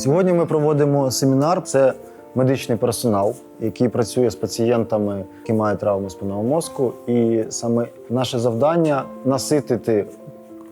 Сьогодні ми проводимо семінар. Це медичний персонал, який працює з пацієнтами, які мають травми спинного мозку. І саме наше завдання наситити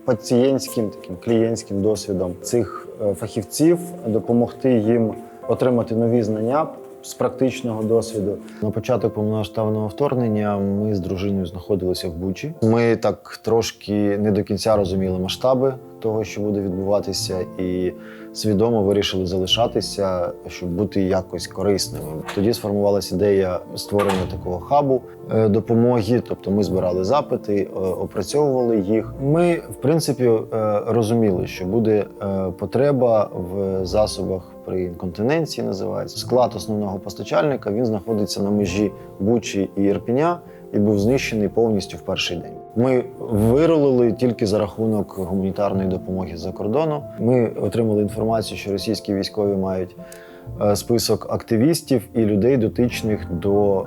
пацієнтським таким клієнтським досвідом цих е, фахівців, допомогти їм отримати нові знання. З практичного досвіду на початок повномасштабного вторгнення ми з дружиною знаходилися в Бучі. Ми так трошки не до кінця розуміли масштаби того, що буде відбуватися, і свідомо вирішили залишатися, щоб бути якось корисними. Тоді сформувалася ідея створення такого хабу е, допомоги. Тобто, ми збирали запити, е, опрацьовували їх. Ми, в принципі, е, розуміли, що буде потреба в засобах при інконтиненції. Називається склад основного постачальника. Він знаходиться на межі Бучі і Ірпіня і був знищений повністю в перший день. Ми вирулили тільки за рахунок гуманітарної допомоги з-за кордону. Ми отримали інформацію, що російські військові мають е, список активістів і людей, дотичних до е,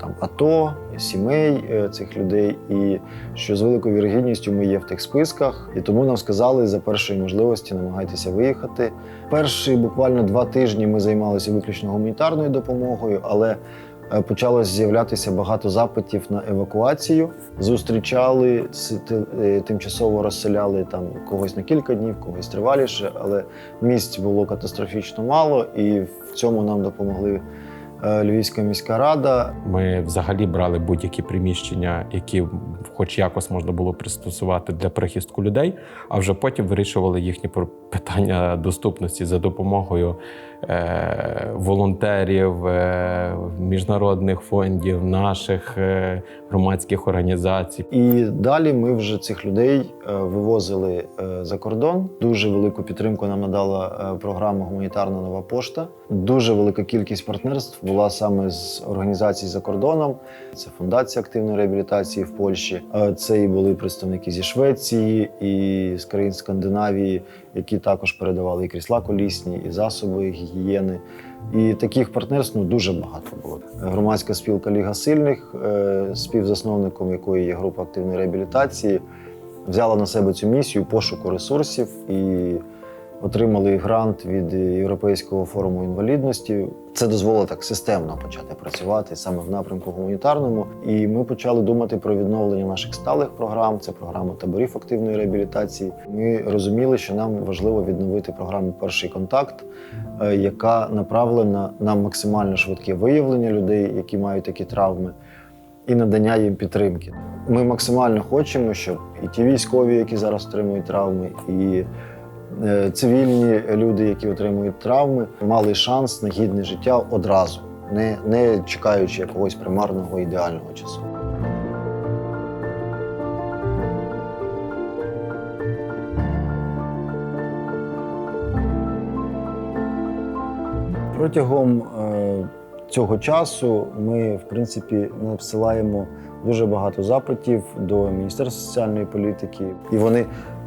там АТО, сімей е, цих людей, і що з великою вірогідністю ми є в тих списках. І тому нам сказали за першої можливості намагайтеся виїхати. Перші буквально два тижні ми займалися виключно гуманітарною допомогою, але почалось з'являтися багато запитів на евакуацію. Зустрічали е, тимчасово розселяли там когось на кілька днів, когось триваліше, але місць було катастрофічно мало, і в цьому нам допомогли е, Львівська міська рада. Ми взагалі брали будь-які приміщення, які хоч якось можна було пристосувати для прихистку людей, а вже потім вирішували їхні питання доступності за допомогою е, волонтерів, е, міжнародних фондів, наших е, громадських організацій. І далі ми вже цих людей е, вивозили е, за кордон. Дуже велику підтримку нам надала е, програма Гуманітарна нова пошта. Дуже велика кількість партнерств була саме з організацій за кордоном. Це фундація активної реабілітації в Польщі. Е, Це і були представники зі Швеції і з країн Скандинавії, які також передавали і крісла колісні, і засоби гігієни. І таких партнерств ну, дуже багато було. Громадська спілка Ліга сильних, е, співзасновником якої є група активної реабілітації, взяла на себе цю місію пошуку ресурсів і отримали грант від Європейського форуму інвалідності. Це дозволило так системно почати працювати саме в напрямку гуманітарному. І ми почали думати про відновлення наших сталих програм. Це програма таборів активної реабілітації. Ми розуміли, що нам важливо відновити програму Перший контакт, е, яка направлена на максимально швидке виявлення людей, які мають такі травми, і надання їм підтримки. Ми максимально хочемо, щоб і ті військові, які зараз отримують травми, і цивільні люди, які отримують травми, мали шанс на гідне життя одразу, не, не чекаючи якогось примарного ідеального часу. Протягом е, цього часу ми, в принципі, надсилаємо дуже багато запитів до Міністерства соціальної політики, і вони е,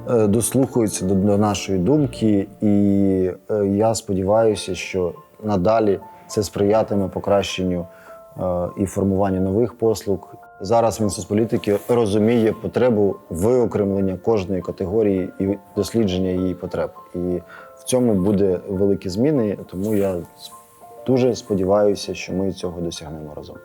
дослухаються до, до нашої думки. І е, я сподіваюся, що надалі це сприятиме покращенню е, і формуванню нових послуг. Зараз Мінсоцполітики розуміє потребу виокремлення кожної категорії і дослідження її потреб. І в цьому буде великі зміни, тому я дуже сподіваюся, що ми цього досягнемо разом.